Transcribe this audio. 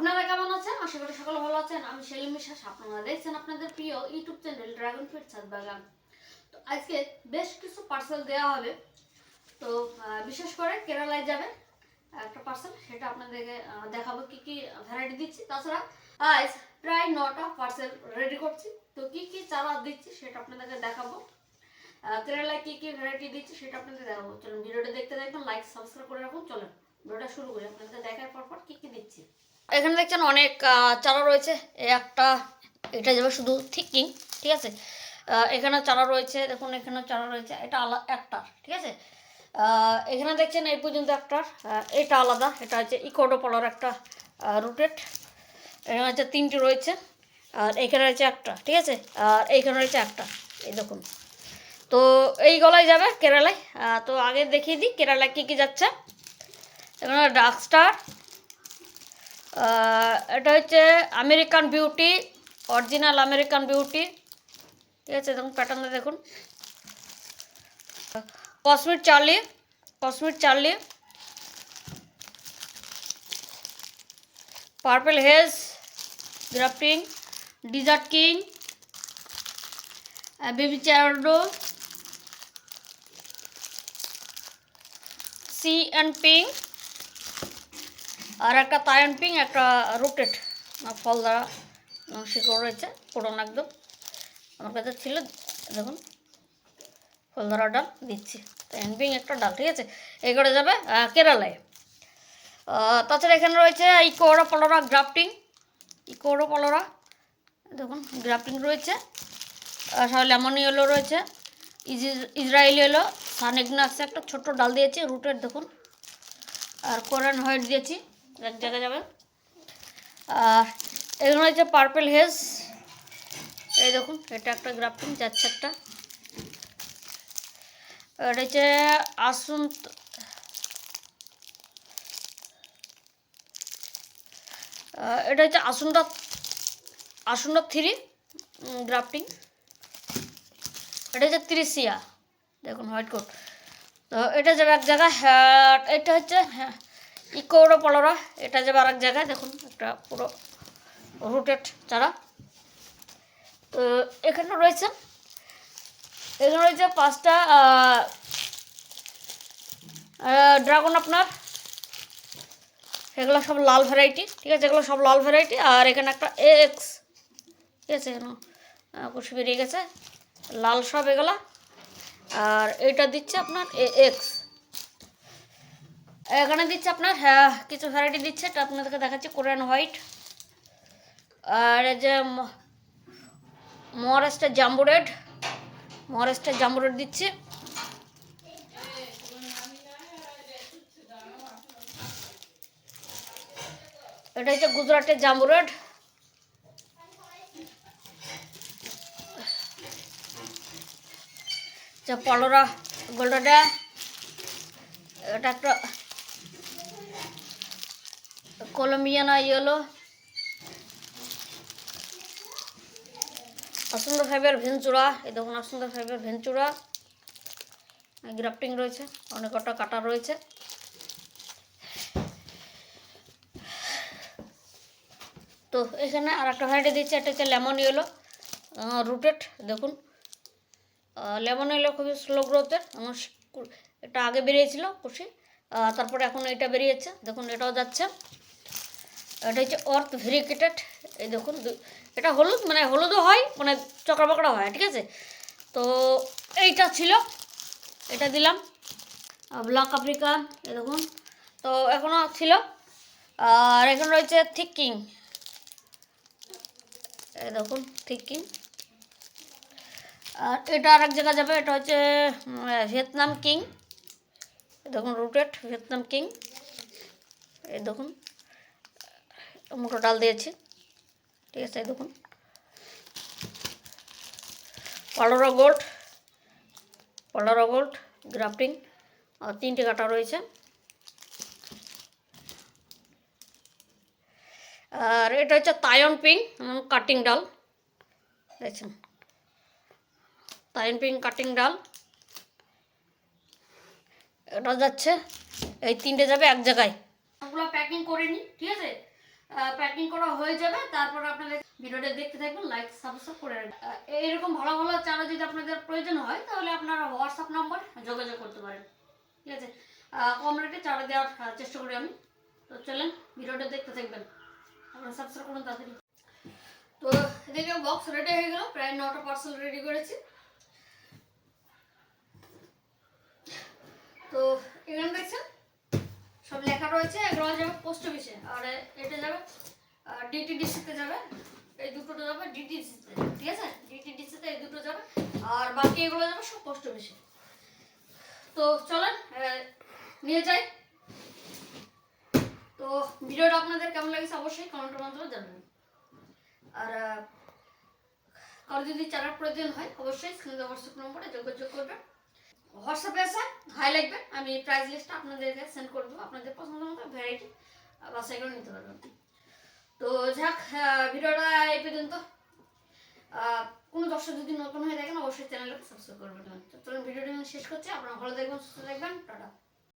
আপনারা কেমন আছেন? আশা করি সকলে ভালো আছেন। আমি সেলিম বিশ্বাস, আপনারা দেখছেন আপনাদের প্রিয় ইউটিউব চ্যানেল ড্রাগন ফিট ছাদ বাগান তো আজকে বেশ কিছু পার্সেল দেওয়া হবে। তো বিশেষ করে কেরালায় যাবে একটা পার্সেল সেটা আপনাদেরকে দেখাবো কি কি ভ্যারাইটি দিচ্ছি। তাছাড়া, আজ প্রায় নটা পার্সেল রেডি করছি। তো কি কি চারা দিচ্ছি সেটা আপনাদেরকে দেখাবো। কেরালায় কি কি ভ্যারাইটি দিচ্ছি সেটা আপনাদের দেখাবো। চলুন ভিডিওটা দেখতে দেখবেন লাইক সাবস্ক্রাইব করে রাখুন। চলুন, ভিডিওটা শুরু করি। আপনাদের দেখার পর পর কি কি দিচ্ছি। এখানে দেখছেন অনেক চারা রয়েছে। একটা, এটা যাবে শুধু থিকিং, ঠিক আছে? এখানে চারা রয়েছে, দেখুন এখানে চারা রয়েছে। এটা আলাদা একটা, ঠিক আছে? এখানে দেখছেন এই পর্যন্ত একটা এটা আলাদা, এটা হচ্ছে ইকোডোপলার একটা রুটেড। এখানে হচ্ছে তিনটি রয়েছে, আর এখানে রয়েছে একটা, ঠিক আছে? আর এইখানে রয়েছে একটা, এই দেখুন। তো এই গলায় যাবে কেরালায়। তো আগে দেখিয়ে দিই কেরালায় কী কী যাচ্ছে। এখানে ডার্ক স্টার এটা হচ্ছে American beauty, original American beauty. ঠিক আছে, দেখুন প্যাটার্নটা দেখুন। Cosmic Charlie cosmic Charlie. Purple haze grafting desert king baby চ্যারডো সি অ্যান্ড পিঙ্ক। আর একটা তায়ন পিং একটা রুটেড ফল দ্বারা শিকড় রয়েছে পুরনো একদম। আমার কাছে ছিল, দেখুন, ফল ধরা ডাল, দিচ্ছি। তায়ন পিং একটা ডাল, ঠিক আছে? করে যাবে কেরালায়। তাছাড়া এখানে রয়েছে ইকোরা পলোরা গ্রাফটিং। ইকোরা পলোরা, দেখুন, গ্রাফটিং রয়েছে। সব লেমন ইয়েলো রয়েছে। ইজ- ইসরায়েলি এলো সানেগনাক্স একটা ছোট্ট ডাল দিয়েছি রুটের দেখুন। আর কোরান হোয়াইট দিয়েছি। এক জায়গায় যাবে এগুলো হচ্ছে পার্পেল হেজ এই দেখুন এটা একটা গ্রাফটিং যাচ্ছে একটা এটা হচ্ছে আসুন এটা হচ্ছে আসুনটা আসুনটা থ্রি গ্রাফটিং এটা হচ্ছে ত্রিশিয়া। দেখুন হোয়াইট কোট তো এটা যাবে এক জায়গায় হ্যাঁ, এটা হচ্ছে হ্যাঁ ইকোরো পলোরা, এটা যাবে আরেক জায়গায়, দেখুন, একটা পুরো রুটেড চারা। তো এখানে রয়েছে এখানে রয়েছে পাঁচটা ড্রাগন আপনার। এগুলো সব লাল ভ্যারাইটি ঠিক আছে? এগুলো সব লাল ভ্যারাইটি আর এখানে একটা এক্স ঠিক আছে? এখানে কুশি বেরিয়ে গেছে। লাল সব এগুলো, আর এটা দিচ্ছে আপনার এ এক্স এখানে দিচ্ছে আপনার হ্যাঁ কিছু ভ্যারাইটি দিচ্ছে এটা আপনাদেরকে দেখাচ্ছি কোরিয়ান হোয়াইট আর এই যে মহারাষ্ট্রের জাম্বু রেড মহারাষ্ট্রের জাম্বু রেড দিচ্ছে। এটা হচ্ছে গুজরাটের জাম্বু রেড পলোরা গোল্ডটা এটা একটা কলম্বিয়ানা ইয়েলো অসুন্দর ফাইবার ভেঞ্চুরা এই দেখুন অসুন্দর ফাইবার ভেঞ্চুরা গ্রাফটিং রয়েছে, অনেক কটা কাটা রয়েছে। তো এখানে আর একটা ভ্যারাইটি দিচ্ছে এটা হচ্ছে লেমন ইয়েলো রুটেড দেখুন। লেমন ইয়েলো খুবই স্লো গ্রোথের আমার এটা আগে বেরিয়েছিল, খুশি। তারপরে এখন এটা বেরিয়েছে, দেখুন, এটাও যাচ্ছে। এটা হচ্ছে অর্থ ভেরিকেটেড এই দেখুন এটা হলুদ মানে হলুদও হয় মানে বকরা হয়, ঠিক আছে? তো এইটা ছিল, এটা দিলাম। ব্ল্যাক আফ্রিকান, এই দেখুন। তো এখনও ছিল। আর এখন রয়েছে থিকিং। এই দেখুন, থিকিং। আর এটা আর এক জায়গায় যাবে, এটা হচ্ছে ভিয়েতনাম কিং। দেখুন, রুটেড ভিয়েতনাম কিং। এই দেখুন। মোটো ডাল দিয়েছি। ঠিক আছে দেখুন। পলোরা গোল্ড পলোরা গোল্ড, গ্রাফটিং, আর তিনটে কাটা রয়েছে। আর এটা হচ্ছে তায়ন পিং কাটিং ডাল। দেখছেন? তায়ন পিং, কাটিং ডাল। এটা যাচ্ছে, এই তিনটে যাবে এক জায়গায়। প্যাকিং করে নিই ঠিক আছে? প্যাকিং করা হয়ে যাবে। তারপর আপনাদের ভিডিওটা দেখতে থাকবেন লাইক সাবস্ক্রাইব করে এরকম ভালো ভালো চারা যদি আপনাদের প্রয়োজন হয়, তাহলে আপনারা হোয়াটসঅ্যাপ নাম্বার যোগাযোগ করতে পারেন। ঠিক আছে? কম রেটে চারা দেওয়ার চেষ্টা করি আমি। তো চলেন, ভিডিওটা দেখতে থাকবেন। আপনারা সাবস্ক্রাইব করুন, তাড়াতাড়ি। তো এদিকে বক্স রেডি হয়ে গেল, প্রায় নটা পার্সেল রেডি করেছি। তো এখানে দেখছেন সব লেখা রয়েছে এগুলো যাবে পোস্ট অফিসে, আর এটা যাবে ডিটিডিসিতে যাবে, এই দুটো যাবে ডিটিডিসিতে ঠিক আছে? ডিটিডিসিতে এই দুটো যাবে, আর বাকি এগুলো যাবে সব পোস্ট অফিসে। তো চলেন নিয়ে যাই। তো ভিডিওটা আপনাদের কেমন লাগছে অবশ্যই কমেন্টের মাধ্যমে জানাবেন। আর কারও যদি চারার প্রয়োজন হয়, অবশ্যই স্ক্রিনে হোয়াটসঅ্যাপ নম্বরে যোগাযোগ করবেন। হোয়াটসঅ্যাপে আছে, হাই লাগবে, আমি প্রাইস লিস্টটা আপনাদেরকে সেন্ড করে দেবো। আপনাদের পছন্দ মতো ভ্যারাইটি বাসাই করে নিতে পারবেন। তো যাক ভিডিওটা এই পর্যন্ত। কোনো দর্শক যদি নতুন হয়ে থাকেন, অবশ্যই চ্যানেলটাকে সাবস্ক্রাইব করবেন চলুন, ভিডিওটা শেষ করছি। আপনারা ভালো দেখবেন সুস্থ দেখবেন টাটা।